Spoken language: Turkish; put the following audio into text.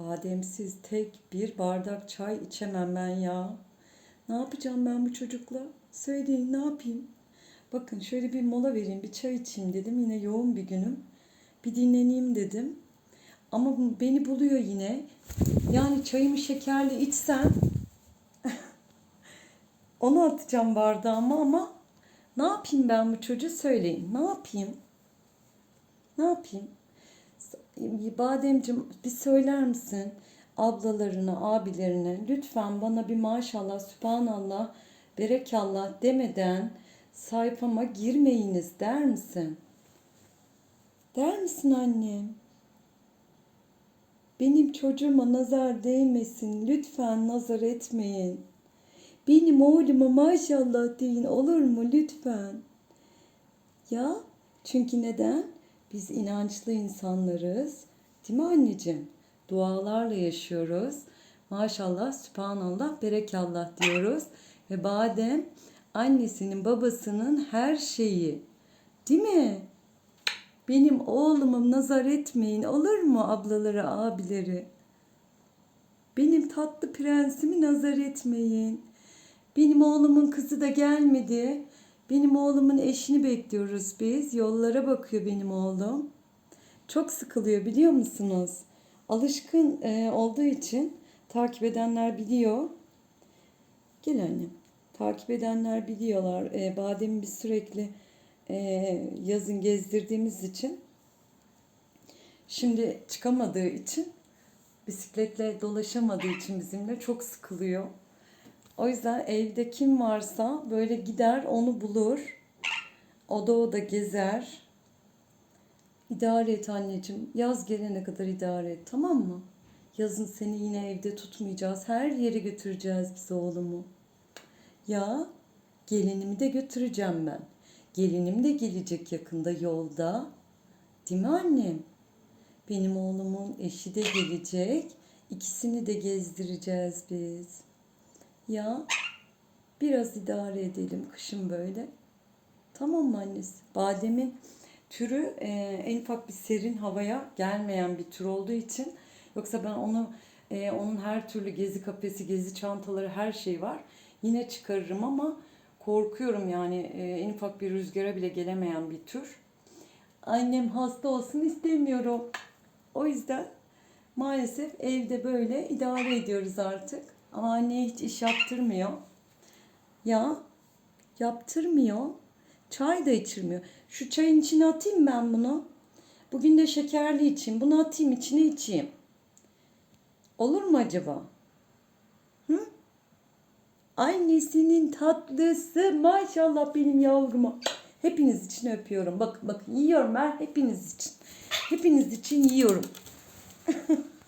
Bademsiz tek bir bardak çay içemem ben ya. Ne yapacağım ben bu çocukla? Söyleyin ne yapayım? Bakın şöyle bir mola vereyim, bir çay içeyim dedim. Yine yoğun bir günüm. Bir dinleneyim dedim. Ama beni buluyor yine. Yani çayımı şekerli içsem onu atacağım bardağıma ama ne yapayım ben bu çocuğu söyleyin. Ne yapayım? Ne yapayım? Bademcim bir söyler misin ablalarına, abilerine lütfen bana bir maşallah, sübhanallah, berekallah demeden sayfama girmeyiniz der misin? Der misin annem? Benim çocuğuma nazar değmesin. Lütfen nazar etmeyin. Benim oğluma maşallah deyin olur mu lütfen? Ya çünkü neden? Biz inançlı insanlarız. Değil mi anneciğim? Dualarla yaşıyoruz. Maşallah, sübhanallah, berekallah diyoruz. Ve badem annesinin babasının her şeyi. Değil mi? Benim oğluma nazar etmeyin olur mu ablaları, abileri? Benim tatlı prensimi nazar etmeyin. Benim oğlumun kızı da gelmedi. Benim oğlumun eşini bekliyoruz biz. Yollara bakıyor benim oğlum. Çok sıkılıyor biliyor musunuz? Alışkın e, olduğu için takip edenler biliyor. Gel annem. Takip edenler biliyorlar. E, Badem'i biz sürekli e, yazın gezdirdiğimiz için şimdi çıkamadığı için bisikletle dolaşamadığı için bizimle çok sıkılıyor. O yüzden evde kim varsa böyle gider onu bulur. Oda oda gezer. İdare et anneciğim. Yaz gelene kadar idare et tamam mı? Yazın seni yine evde tutmayacağız. Her yere götüreceğiz biz oğlumu. Ya gelinimi de götüreceğim ben. Gelinim de gelecek yakında yolda. Değil mi annem? Benim oğlumun eşi de gelecek. İkisini de gezdireceğiz biz. Ya biraz idare edelim kışın böyle. Tamam mı annesi? Bademin türü e, en ufak bir serin havaya gelmeyen bir tür olduğu için yoksa ben onu e, onun her türlü gezi kafesi, gezi çantaları her şey var. Yine çıkarırım ama korkuyorum yani e, en ufak bir rüzgara bile gelemeyen bir tür. Annem hasta olsun istemiyorum. O yüzden maalesef evde böyle idare ediyoruz artık. Ama anne hiç iş yaptırmıyor. Ya yaptırmıyor. Çay da içirmiyor. Şu çayın içine atayım ben bunu. Bugün de şekerli içeyim. Bunu atayım içine içeyim. Olur mu acaba? Hı? Annesinin tatlısı maşallah benim yavruma. Hepiniz için öpüyorum. Bakın bakın yiyorum ben hepiniz için. Hepiniz için yiyorum.